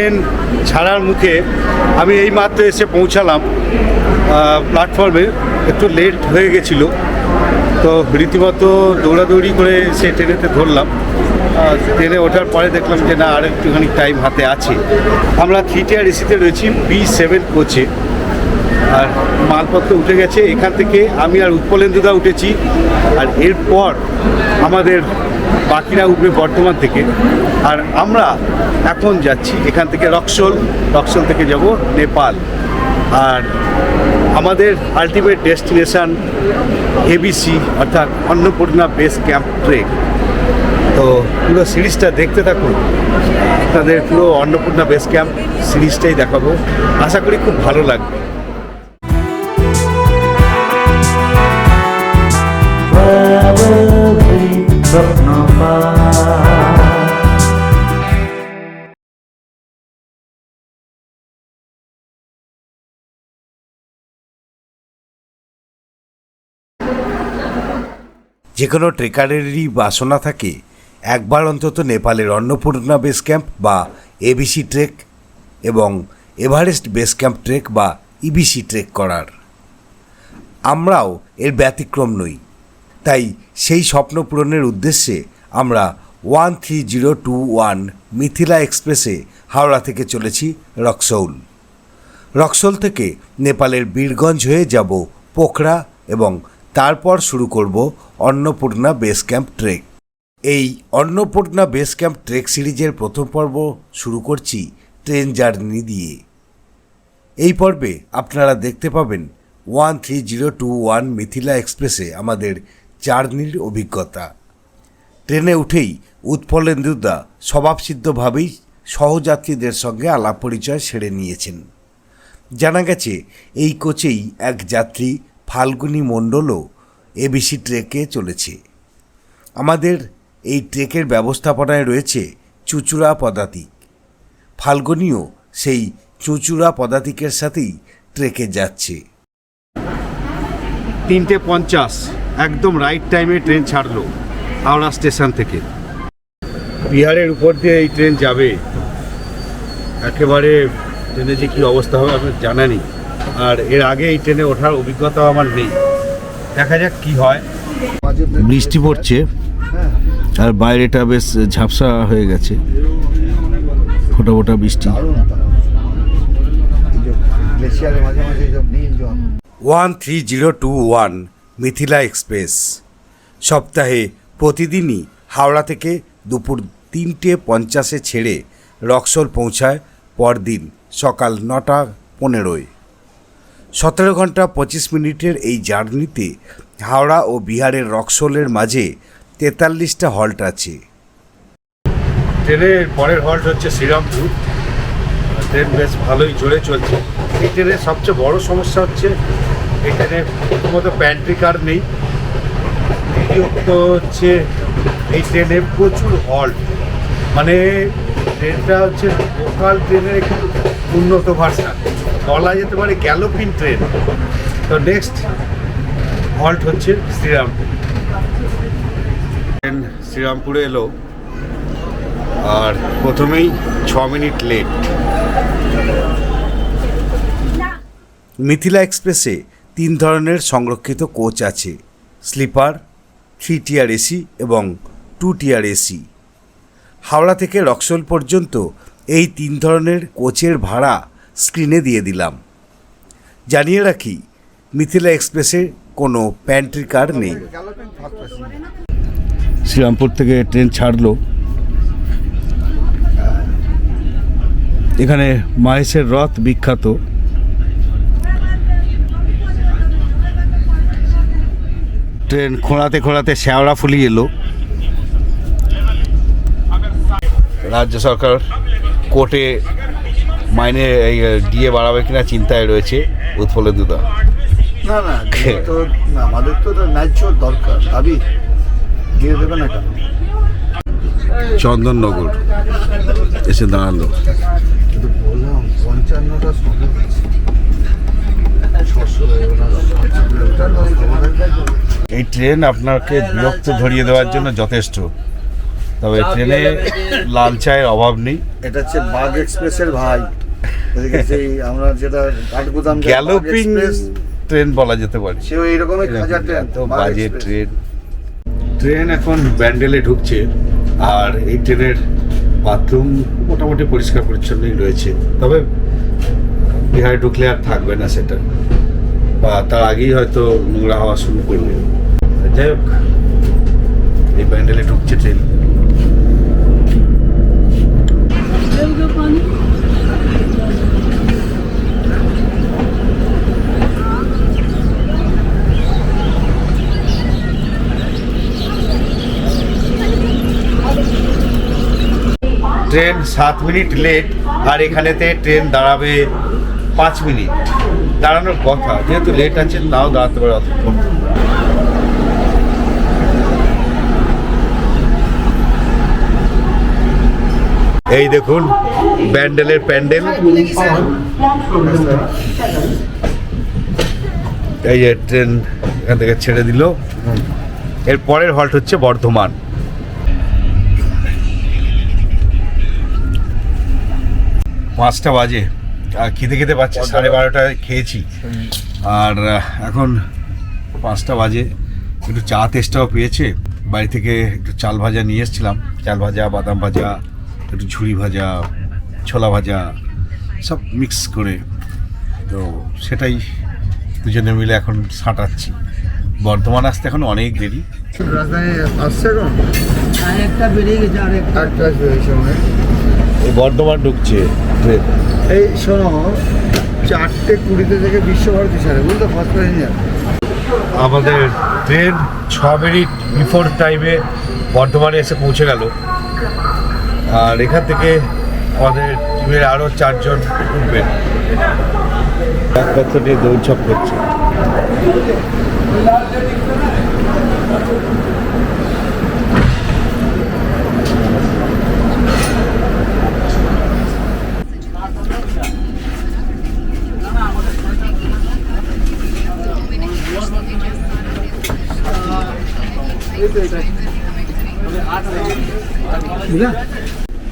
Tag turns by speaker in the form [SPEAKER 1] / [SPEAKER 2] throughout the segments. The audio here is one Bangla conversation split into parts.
[SPEAKER 1] ট্রেন ছাড়ার মুখে আমি এই মাত্র এসে পৌঁছালাম প্ল্যাটফর্মে একটু লেট হয়ে গেছিল, তো রীতিমতো দৌড়াদৌড়ি করে সে ট্রেনেতে ধরলাম। ট্রেনে ওঠার পরে দেখলাম যে না, আর একটুখানি টাইম হাতে আছে। আমরা থ্রি টিয়ার এসিতে রয়েছি বি সেভেন কোচে আর মালপত্র উঠে গেছে, এখান থেকে আমি আর উৎপলেন্দুদা উঠেছি। আর এরপর আমাদের বাকিরা উঠবে বর্ধমান থেকে। আর আমরা এখন যাচ্ছি এখান থেকে রক্সোল রক্সোল থেকে যাব নেপাল। আর আমাদের আলটিমেট ডেস্টিনেশন এবিসি অর্থাৎ অন্নপূর্ণা বেস ক্যাম্প ট্রেক তো পুরো সিরিজটা দেখতে থাকুন। আপনাদের পুরো অন্নপূর্ণা বেস ক্যাম্প সিরিজটাই দেখাবো। আশা করি খুব ভালো লাগবে। যে কোনো ট্রেকারেরই বাসনা থাকে, একবার অন্তত নেপালের অন্নপূর্ণা বেস ক্যাম্প বা এবিসি ট্রেক এবং এভারেস্ট বেস ক্যাম্প ট্রেক বা ইবিসি ট্রেক করার। আমরাও এর ব্যতিক্রম নই। তাই সেই স্বপ্ন পূরণের উদ্দেশ্যে আমরা one three zero two one Mithila এক্সপ্রেসে হাওড়া থেকে চলেছি রক্সৌল। রক্সোল থেকে নেপালের বীরগঞ্জ হয়ে যাব পোখরা এবং তারপর শুরু করব অন্নপূর্ণা বেস ক্যাম্প ট্রেক। এই অন্নপূর্ণা বেস ক্যাম্প ট্রেক সিরিজের প্রথম পর্ব শুরু করছি ট্রেন জার্নি দিয়ে। এই পর্বে আপনারা দেখতে পাবেন one three zero two one Mithila এক্সপ্রেসে আমাদের জার্নির অভিজ্ঞতা। ট্রেনে উঠেই উৎপলেন্দুদা স্বভাবসিদ্ধভাবেই সহযাত্রীদের সঙ্গে আলাপ পরিচয় সেরে নিয়েছেন। জানা গেছে, এই কোচেই এক যাত্রী ফাল্গুনী মণ্ডলও এবিসি ট্রেকে চলেছে। আমাদের এই ট্রেকের ব্যবস্থাপনায় রয়েছে চুচুড়া পদাতিক। ফাল্গুনিও সেই চুচুড়া পদাতিকের সাথেই ট্রেকে যাচ্ছে। তিনটে পঞ্চাশ, একদম রাইট টাইমে ট্রেন ছাড়লো। হাওড়া স্টেশন থেকে। বিহারের উপর দিয়ে এই ট্রেন যাবে একেবারে ট্রেনে যে কী অবস্থা হবে আমার জানা নেই। আর এর আগে এই ট্রেনে ওঠার অভিজ্ঞতাও আমার নেই। দেখা যাক কি হয়। বৃষ্টি পড়ছে আর বাইরেটা বেশ ঝাপসা হয়ে গেছে। ফোটা ফোটা বৃষ্টি। One three zero two one Mithila express. সপ্তাহে প্রতিদিনই হাওড়া থেকে দুপুর তিনটে পঞ্চাশে ছেড়ে রক্সল পৌঁছায় পরদিন সকাল নটা পনেরোয়। সতেরো ঘণ্টা পঁচিশ মিনিটের এই জার্নিতে হাওড়া ও বিহারের রক্সলের মাঝে তেতাল্লিশটা হল্ট আছে। ট্রেনের পরের হল্ট হচ্ছে শ্রীরামপুর। ট্রেন বেশ ভালোই জোরে চলছে। এই ট্রেনের সবচেয়ে বড় সমস্যা হচ্ছে ট্রেনে প্রথমত প্যান্ট্রি কার নেই। দ্বিতীয়ত হচ্ছে। এই ট্রেনে প্রচুর হল্ট মানে ট্রেনটা হচ্ছে লোকাল ট্রেনের একটু উন্নত ভার্সান বলা যেতে পারে গ্যালোপিন ট্রেন তো নেক্সট হল্ট হচ্ছে শ্রীরামপুর। ট্রেন শ্রীরামপুরে এলো। আর প্রথমেই ছ মিনিট লেট মিথিলা এক্সপ্রেসে তিন ধরনের সংরক্ষিত কোচ আছে। স্লিপার থ্রি টিয়ার এসি এবং টু টিয়ার এসি হাওড়া থেকে রক্সল পর্যন্ত এই তিন ধরনের কোচের ভাড়া স্ক্রিনে দিয়ে দিলাম। জানিয়ে রাখি, মিথিলা এক্সপ্রেসে কোনো প্যান্ট্রি কার নেই। শ্রীরামপুর থেকে ট্রেন ছাড়লো। এখানে মাহেশের রথ বিখ্যাত। ট্রেন খোঁড়াতে খোঁড়াতে শ্যাওড়া ফুলি এলো রাজ্য সরকার কোর্টে মাইনে এই ডিএ বাড়াবে কিনা চিন্তায় রয়েছে উৎপলেন্দুদা
[SPEAKER 2] না না দিয়ে তো না, আমাদের তো ন্যায্য দরকার দাবি। দিয়ে দেবে না কেন?
[SPEAKER 1] চন্দননগর এসে দাঁড়াল।
[SPEAKER 2] কিন্তু বললাম পঞ্চান্নটা
[SPEAKER 1] এই ট্রেন আপনাকে বিরক্ত ধরিয়ে দেওয়ার জন্য যথেষ্ট।
[SPEAKER 3] তবে ট্রেনে লাল চায়ের অভাব নেই।
[SPEAKER 2] এটা হচ্ছে বাগ এক্সপ্রেসের ভাই। এদিকে সেই আমরা যেটা কাঠগুদাম
[SPEAKER 3] গ্যালোপিং
[SPEAKER 2] এক্সপ্রেস,
[SPEAKER 3] ট্রেন বলা যেতে পারে।
[SPEAKER 2] সেও এইরকমই খাজা ট্রেন বাগ
[SPEAKER 3] বাজে ট্রেন। ট্রেন এখন ব্যান্ডেলে ঢুকছে আর এই ট্রেনের বাথরুম মোটামুটি পরিষ্কার পরিচ্ছন্নই রয়েছে। তবে বিহারে ঢুকলে আর থাকবে না সেটা বা তার আগেই হয়তো নোংরা হওয়া শুরু করবে। যাই হোক, এই ব্যান্ডেলে ঢুকছে ট্রেন ট্রেন সাত মিনিট লেট আর এখানেতে ট্রেন দাঁড়াবে পাঁচ মিনিট। দাঁড়ানোর কথা, যেহেতু লেট আছে নাও দাঁড়াতে পারে অতক্ষণ। এই দেখুন, ব্যান্ডেলের প্যান্ডেল। এই যে ট্রেন এখান থেকে ছেড়ে দিল। এর পরের হল্ট হচ্ছে বর্ধমান। পাঁচটা বাজে। খেতে খেতে পাচ্ছে, সাড়ে বারোটায় খেয়েছি। আর এখন পাঁচটা বাজে। একটু চা তেষ্টাও পেয়েছে। বাড়ি থেকে একটু চাল ভাজা নিয়ে এসেছিলাম। চাল ভাজা, বাদাম ভাজা একটু ঝুড়ি ভাজা ছোলা ভাজা সব মিক্স করে। তো সেটাই দুজনে মিলে এখন সাঁটাচ্ছি। বর্ধমান আসতে এখন অনেক দেরি।
[SPEAKER 2] রাজধানী আসছে এখন?
[SPEAKER 4] আরেকটা বেরিয়ে গেছে আরেকটা
[SPEAKER 2] একটা। সময়।
[SPEAKER 3] এই বর্ধমান ঢুকছে। ট্রেন
[SPEAKER 2] এই শোনো চারটে কুড়িতে থেকে বিশ্বভারতী সারে বুঝতে ফার্স্ট প্যাসেঞ্জার
[SPEAKER 3] আমাদের ট্রেন ছ মিনিট বিফোর টাইমে বর্ধমানে এসে পৌঁছে গেল। আর এখান থেকে আমাদের টিমের আরও চারজন উঠবেন নিয়ে দৌড়ঝাঁপ করছে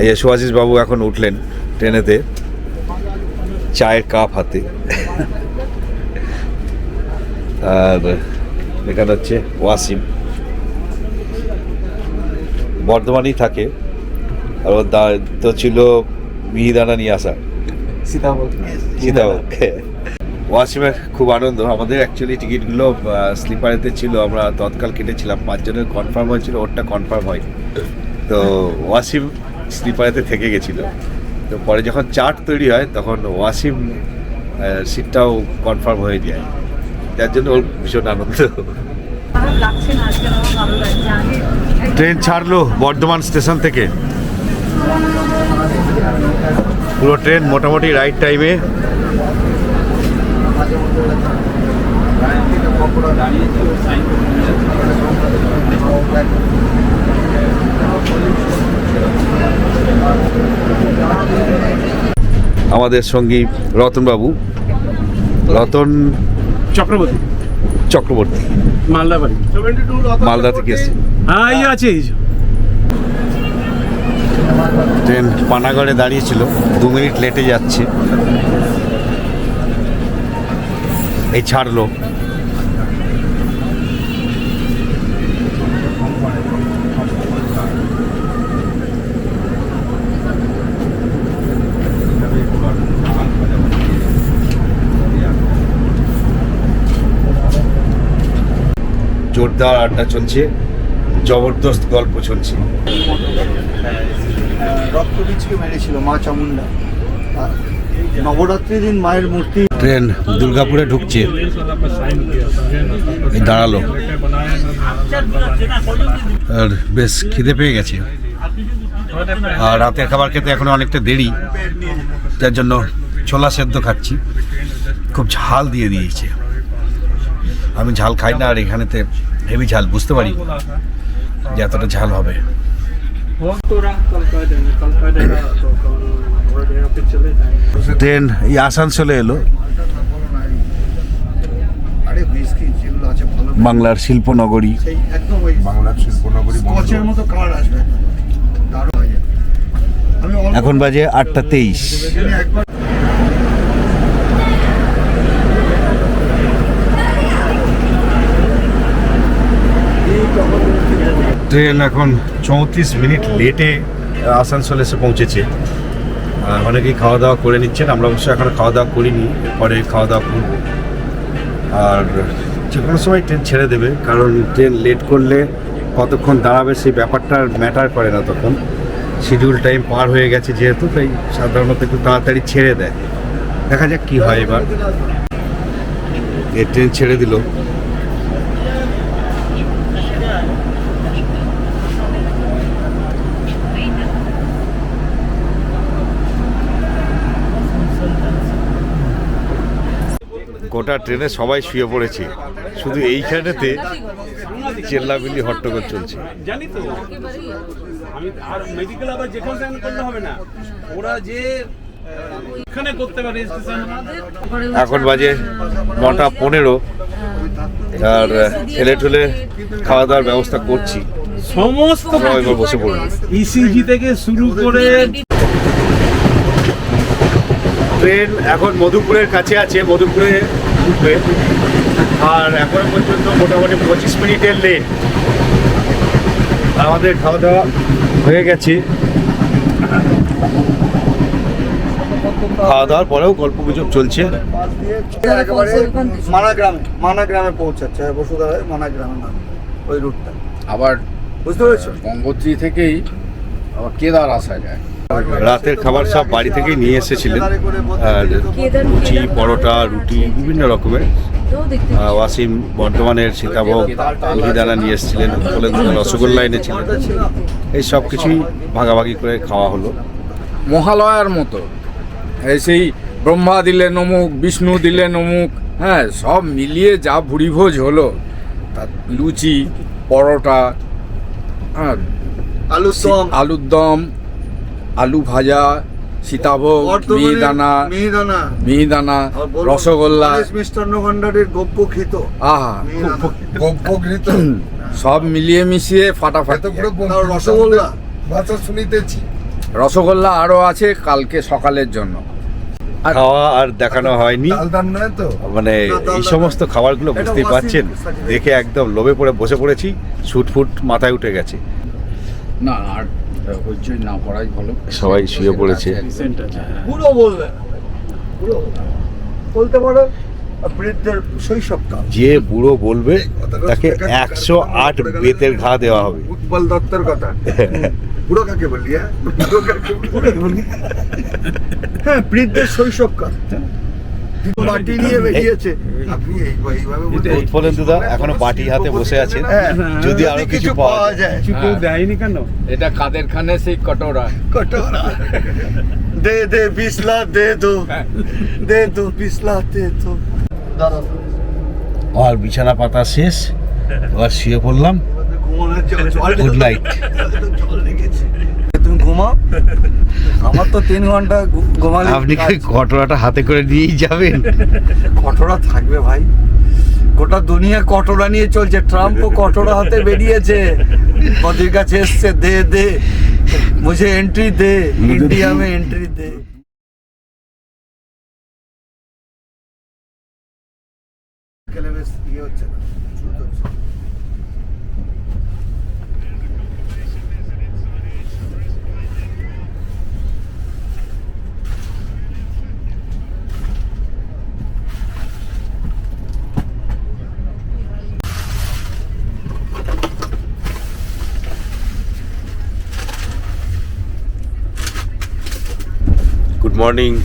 [SPEAKER 3] এই যে সুভাষিস বাবু এখন উঠলেন ট্রেনেতে চায়ের কাপ হাতে। আর এখানে হচ্ছে ওয়াসিম। বর্ধমানেই থাকে। আর ওর দায়িত্ব ছিল মিহিদানা নিয়ে আসা। সীতাভোগ। ওয়াসিমের খুব আনন্দ। আমাদের অ্যাকচুয়ালি টিকিটগুলো স্লিপারেতে ছিল। আমরা তৎকাল কেটেছিলাম। পাঁচজনের কনফার্ম হয়েছিল ওরটা কনফার্ম হয় তো ওয়াসিম স্লিপারেতে থেকে গেছিল। তো পরে যখন চার্ট তৈরি হয়, তখন ওয়াসিম সিটটাও কনফার্ম হয়ে যায়। যার জন্য ওর ভীষণ আনন্দ। ট্রেন ছাড়লো বর্ধমান স্টেশন থেকে। পুরো ট্রেন মোটামুটি রাইট টাইমে আমাদের সঙ্গী রতনবাবু রতন
[SPEAKER 5] চক্রবর্তী।
[SPEAKER 3] চক্রবর্তী
[SPEAKER 5] মালদা বাড়ি
[SPEAKER 3] মালদা থেকে এসেছে।
[SPEAKER 5] হ্যাঁ এই আছে
[SPEAKER 3] ট্রেন পানাগড়ে দাঁড়িয়েছিল দু মিনিট লেটে যাচ্ছে। এই ছাড়লো। জোরদার আড্ডা চলছে জবরদস্ত গল্প চলছে।
[SPEAKER 2] রক্ত মেরেছিল মা চামুন্ডা নবরাত্রির দিন মায়ের মূর্তি
[SPEAKER 3] ট্রেন দুর্গাপুরে ঢুকছে। দাঁড়াল। আর বেশ খিদে পেয়ে গেছে। আর রাতের খাবার খেতে এখন অনেকটা দেরি। তার জন্য ছোলা সেদ্ধ খাচ্ছি। খুব ঝাল দিয়ে দিয়েছে। আমি ঝাল খাই না আর এখানেতে হেভি ঝাল বুঝতে পারি যে এতটা ঝাল হবে। ট্রেন এই আসানসোলে এলো।
[SPEAKER 2] আরে বিস্কিট যেগুলো আছে ভালো
[SPEAKER 3] বাংলার শিল্পনগরী বাংলার শিল্পনগরী এখন বাজে আটটা তেইশ
[SPEAKER 2] এখানে একবার
[SPEAKER 3] ট্রেন এখন চৌত্রিশ মিনিট লেটে আসানসোল এসে পৌঁছেছে। অনেকেই খাওয়া দাওয়া করে নিচ্ছেন, আমরা অবশ্য এখন খাওয়া দাওয়া করিনি পরে খাওয়া দাওয়া করব। আর যে কোনো সময় ট্রেন ছেড়ে দেবে, কারণ ট্রেন লেট করলে কতক্ষণ দাঁড়াবে সেই ব্যাপারটা ম্যাটার করে না তখন। শিডিউল টাইম পার হয়ে গেছে যেহেতু, তাই সাধারণত একটু তাড়াতাড়ি ছেড়ে দেয়। দেখা যাক কি হয় এবার। এ ট্রেন ছেড়ে দিল। গোটা ট্রেনে সবাই শুয়ে পড়েছে। শুধু এইখানেতে চেল্লাবিল্লি হট্টগোল চলছে।
[SPEAKER 5] জানি তো আমি আর মেডিকেল আবার যেখানে করলে হবে না। ওরা যে আহ, এখানে
[SPEAKER 3] বাজে নটা পনেরো। আর ছেলে ঠুলে খাওয়া দাওয়ার ব্যবস্থা করছি।
[SPEAKER 5] সমস্ত
[SPEAKER 3] বসে পড়ব।
[SPEAKER 5] ইসিজি থেকে শুরু করে
[SPEAKER 3] ট্রেন এখন মধুপুরের কাছে আছে। মধুপুরে ঢুকবে। আর এখনও পর্যন্ত মোটামুটি পঁচিশ মিনিটের লেট আমাদের খাওয়া দাওয়া হয়ে গেছে। খাওয়া দাওয়ার পরেও গল্প গুজব চলছে।
[SPEAKER 2] একেবারে মানা গ্রামে মানা গ্রামে পৌঁছাচ্ছে মানা গ্রামে ওই রুটটা
[SPEAKER 6] আবার
[SPEAKER 2] বুঝতে পেরেছ?
[SPEAKER 6] গঙ্গোত্রী থেকেই আবার কেদার আসা যায়।
[SPEAKER 3] রাতের খাবার সব বাড়ি থেকেই নিয়ে এসেছিলেন। আর লুচি পরোটা রুটি বিভিন্ন রকমের। ওয়াসিম বর্ধমানের সীতাভোগ মিহিদানা নিয়ে এসেছিলেন বলে রসগোল্লা এনেছিলেন। এই সব কিছুই ভাগাভাগি করে খাওয়া হলো।
[SPEAKER 6] মহালয়ার মতো। এই সেই ব্রহ্মা দিলে নমুক বিষ্ণু দিলে নমুক হ্যাঁ সব মিলিয়ে যা ভুড়িভোজ হলো তা লুচি পরোটা হ্যাঁ
[SPEAKER 2] আলুর দম।
[SPEAKER 6] আলুর দম আলু ভাজা সীতাভোগ মিহিদানা
[SPEAKER 2] মিহিদানা।
[SPEAKER 6] মিহিদানা রসগোল্লা।
[SPEAKER 2] মিষ্টান্ন ভান্ডারের গপ্পকৃত
[SPEAKER 6] আহা
[SPEAKER 2] গপ্পকৃত
[SPEAKER 6] সব মিলিয়ে মিশিয়ে ফাটাফাটি।
[SPEAKER 2] আর রসগোল্লা।
[SPEAKER 7] ভাষা শুনিতেছি।
[SPEAKER 6] রসগোল্লা আরও আছে কালকে সকালের জন্য।
[SPEAKER 3] খাওয়া আর দেখানো হয়নি। মানে এই সমস্ত খাবারগুলো বুঝতেই পাচ্ছেন। দেখে একদম লোভে পড়ে বসে পড়েছি। ছুটফুট মাথায় উঠে গেছে।
[SPEAKER 6] না আর হইচই না পড়াই ভালো।
[SPEAKER 3] সবাই শুয়ে পড়েছে।
[SPEAKER 2] পুরো বলবে। পুরো বলতে পারো বৃদ্ধের শৈশবকাল
[SPEAKER 3] যে বুড়ো বলবে তাকে একশো আট বেতের ঘা দেওয়া হবে।
[SPEAKER 2] উৎপল দত্তের কথা। বুড়ো কাকে বললি হ্যাঁ? বুড়ো কাকে বললি? হ্যাঁ বৃদ্ধের শৈশবকাল
[SPEAKER 3] এখনও বাটি হাতে বসে
[SPEAKER 2] হ্যাঁ।
[SPEAKER 3] যদি আরও কিছু পাওয়া যায়।
[SPEAKER 5] কিছু হ্যাঁ। দেয়নি কেন?
[SPEAKER 6] এটা সেই কটোরা।
[SPEAKER 2] কটোরা। দে দে পিছলা দে দো। দে দো দে দো।
[SPEAKER 3] আর বিছানা পাতা শেষ। আবার শুয়ে পড়লাম। গুড নাইট
[SPEAKER 2] তুমি ঘুমাও। আমার তো তিন ঘণ্টা ঘুমালে
[SPEAKER 3] আপনি কি কটোরাটা হাতে করে নিয়েই যাবেন?
[SPEAKER 2] কটরা থাকবে ভাই। গোটা দুনিয়া কটরা নিয়ে চলছে। ট্রাম্পও কটরা হাতে বেরিয়েছে। মোদির কাছে এসছে দে দে। মুঝে এন্ট্রি দে। ইন্ডিয়া মে এন্ট্রি দে গেলে বেশ ইয়ে হচ্ছে না শুরু হচ্ছে না।
[SPEAKER 3] গুড মর্নিং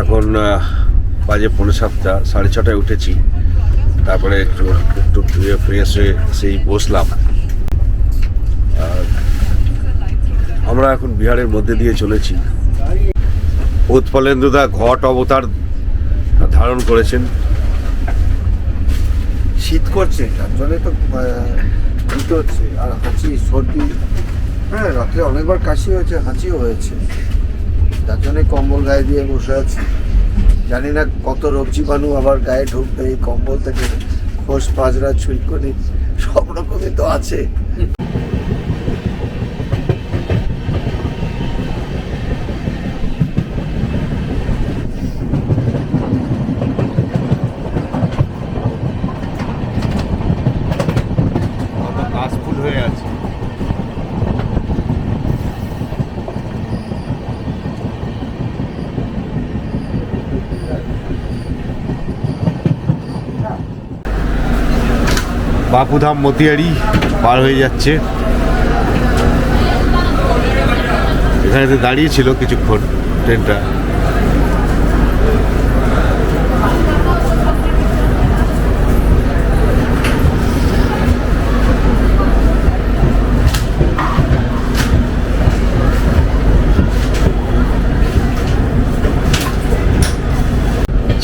[SPEAKER 3] এখন বাজে পৌনে সাতটা, সাড়ে ছটায় উঠেছি। তারপরে একটু একটু ধুয়ে ফ্রেশ হয়ে সেই বসলাম। আমরা এখন বিহারের মধ্যে দিয়ে চলেছি। উৎপলেন্দুদা ঘট অবতার ধারণ করেছেন।
[SPEAKER 2] শীত করছে, তার তো দিতে হচ্ছে। আর হাঁচি, সর্দি হ্যাঁ রাত্রে অনেকবার কাশি হয়েছে, হাঁচিও হয়েছে। যার জন্যে কম্বল গায়ে দিয়ে বসে আছি। জানি না কত রোগ জীবাণু আবার গায়ে ঢুকবে এই কম্বল থেকে খোস পাজরা ছুলকনি সব রকমই তো আছে
[SPEAKER 3] কাজ ফুল হয়ে আছে বাপুধাম মতিয়ারি পার হয়ে যাচ্ছে। এখানে তো দাঁড়িয়ে ছিল কিছুক্ষণ ট্রেনটা।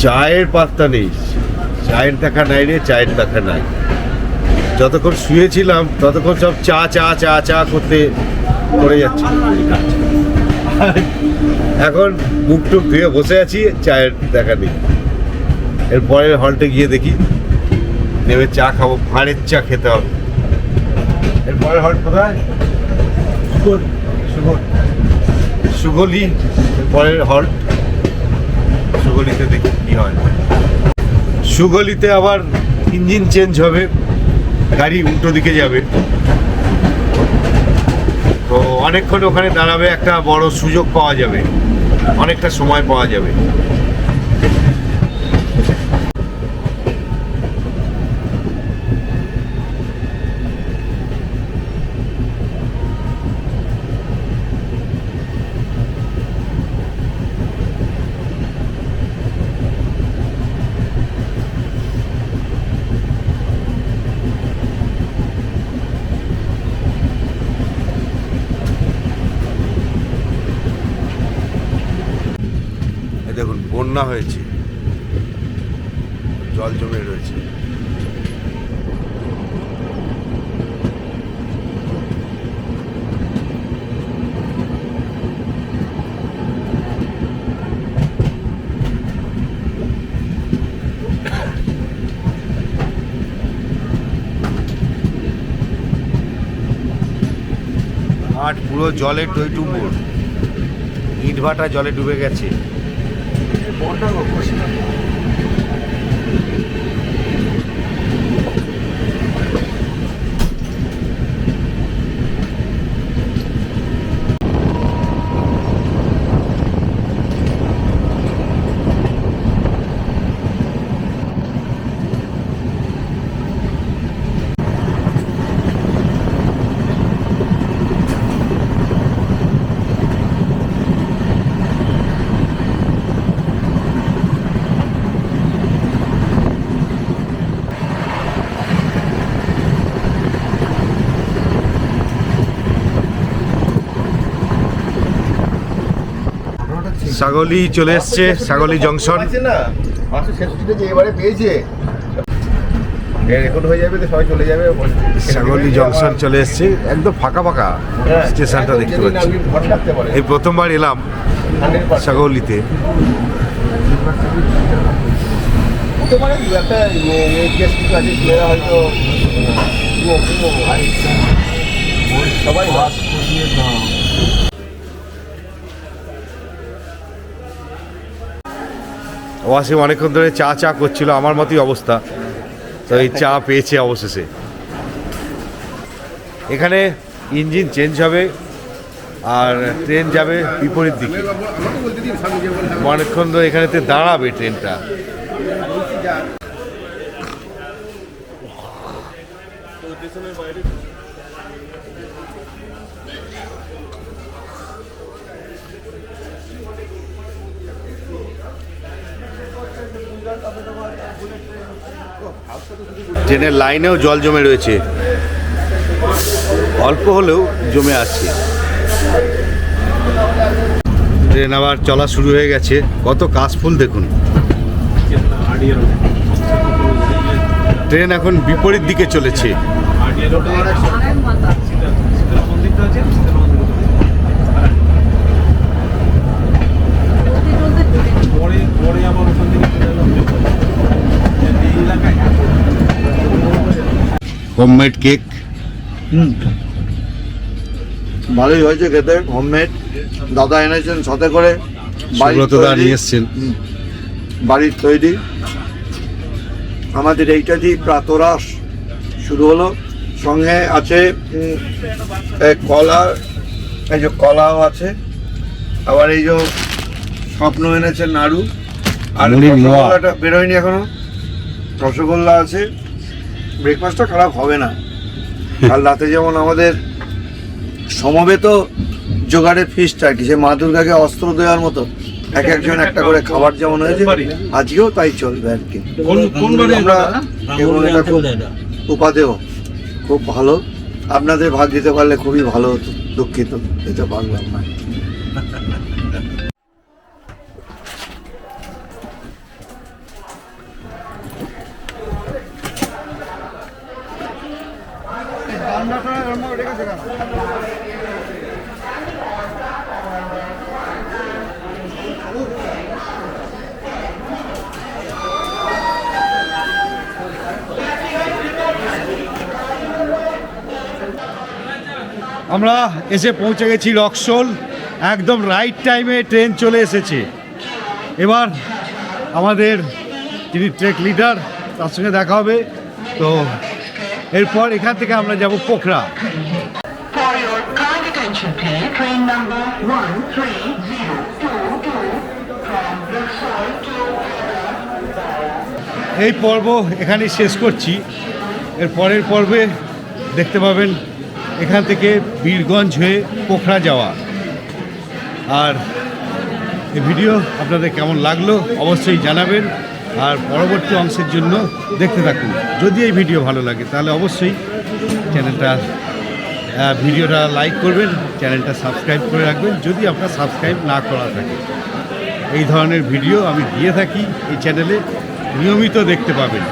[SPEAKER 3] চায়ের পাত্তা নেই। চায়ের দেখা নাই রে, চায়ের দেখা নাই। যতক্ষণ শুয়েছিলাম ততক্ষণ সব চা চা চা চা করতে করে যাচ্ছে। এখন মুখ টুক ধুয়ে বসে আছি চায়ের দেখা নেই। এর পরের হলটে গিয়ে দেখি নেমে চা খাব ভাঁড়ের চা খেতে হবে। এর পরের হল্ট কোথায়? সুগল পরের হল্ট সুগলিতে দেখি কি হয়। সুগলিতে আবার ইঞ্জিন চেঞ্জ হবে। গাড়ি উল্টো দিকে যাবে। তো অনেকক্ষণ ওখানে দাঁড়াবে, একটা বড় সুযোগ পাওয়া যাবে। অনেকটা সময় পাওয়া যাবে এই দেখুন বন্যা হয়েছে। জল জমে রয়েছে। ঘাট পুরো জলে টইটুম্বুর। ইট ভাটা জলে ডুবে গেছে। ছাগলি চলে এসছে ছাগলি জংশন
[SPEAKER 7] না মাসের শেষটিতে যে এবারে পেয়েছে রেকর্ড হয়ে যাবে তো সবাই চলে যাবে
[SPEAKER 3] ছাগলি জংশন চলে এসছে একদম ফাঁকা ফাঁকা স্টেশনটা দেখতে পাচ্ছি এই প্রথমবার এলাম ছাগলিতে
[SPEAKER 7] হতে
[SPEAKER 3] ওয়াসিম অনেকক্ষণ ধরে চা চা করছিল, আমার মতোই অবস্থা। তো এই চা পেয়েছে অবশেষে। এখানে ইঞ্জিন চেঞ্জ হবে, আর ট্রেন যাবে বিপরীত দিকে। অনেকক্ষণ ধরে এখানেতে দাঁড়াবে ট্রেনটা। ট্রেনের লাইনেও জল জমে রয়েছে। অল্প হলেও জমে আছে। ট্রেন আবার চলা শুরু হয়ে গেছে। কত কাশফুল দেখুন। ট্রেন এখন বিপরীত দিকে চলেছে
[SPEAKER 8] অনেক মাথা চলতে চলতে ঘুরে
[SPEAKER 5] পরে পরে আবার ওখান থেকে চলে এলাম এই এলাকায়
[SPEAKER 3] হোমমেড কেক।
[SPEAKER 2] ভালোই হয়েছে খেতে হোমমেড। দাদা এনেছেন সাথে করে। বাড়ির
[SPEAKER 3] সুব্রতদা
[SPEAKER 2] তৈরি।
[SPEAKER 3] নিয়ে এসছেন।
[SPEAKER 2] বাড়ির তৈরি। আমাদের এইটা দিয়ে প্রাতরাস শুরু হলো। সঙ্গে আছে কলা এই যে কলাও আছে। আবার এই যে স্বপ্ন এনেছে নাড়ু। আর রসগোল্লাটা বেরোয়নি এখনও। রসগোল্লা আছে। ব্রেকফাস্টটা খারাপ হবে না। কাল রাতে যেমন আমাদের সমবেত জোগাড়ের ফিস্ট আর কি সে মা দুর্গাকে অস্ত্র দেওয়ার মতো এক একজন একটা করে খাবার যেমন হয়েছে আজকেও তাই চলবে আর কি।
[SPEAKER 5] কোন কোন
[SPEAKER 2] আমরা এটা খুব উপাদেয় খুব ভালো। আপনাদের ভাগ দিতে পারলে খুবই ভালো হতো দুঃখিত দিতে পারলাম না
[SPEAKER 3] আমরা এসে পৌঁছে গেছি রক্সোল। একদম রাইট টাইমে ট্রেন চলে এসেছে। এবার আমাদের যিনি ট্রেক লিডার তার সঙ্গে দেখা হবে। তো এরপর এখান থেকে আমরা যাব Pokhara.
[SPEAKER 9] For your kind attention, please, train number 13022 from Luxor to
[SPEAKER 3] এই পর্ব এখানেই শেষ করছি। এর পরের পর্বে দেখতে পাবেন এখান থেকে বীরগঞ্জ হয়ে পোখরা যাওয়া। আর এই ভিডিও আপনাদের কেমন লাগল অবশ্যই জানাবেন। আর পরবর্তী অংশের জন্য দেখতে থাকুন। যদি এই ভিডিও ভালো লাগে, তাহলে অবশ্যই চ্যানেলটা ভিডিওটা লাইক করবেন, চ্যানেলটা সাবস্ক্রাইব করে রাখবেন। যদি আপনার সাবস্ক্রাইব না করা থাকে, এই ধরনের ভিডিও আমি দিয়ে থাকি, এই চ্যানেলে নিয়মিত দেখতে পাবেন।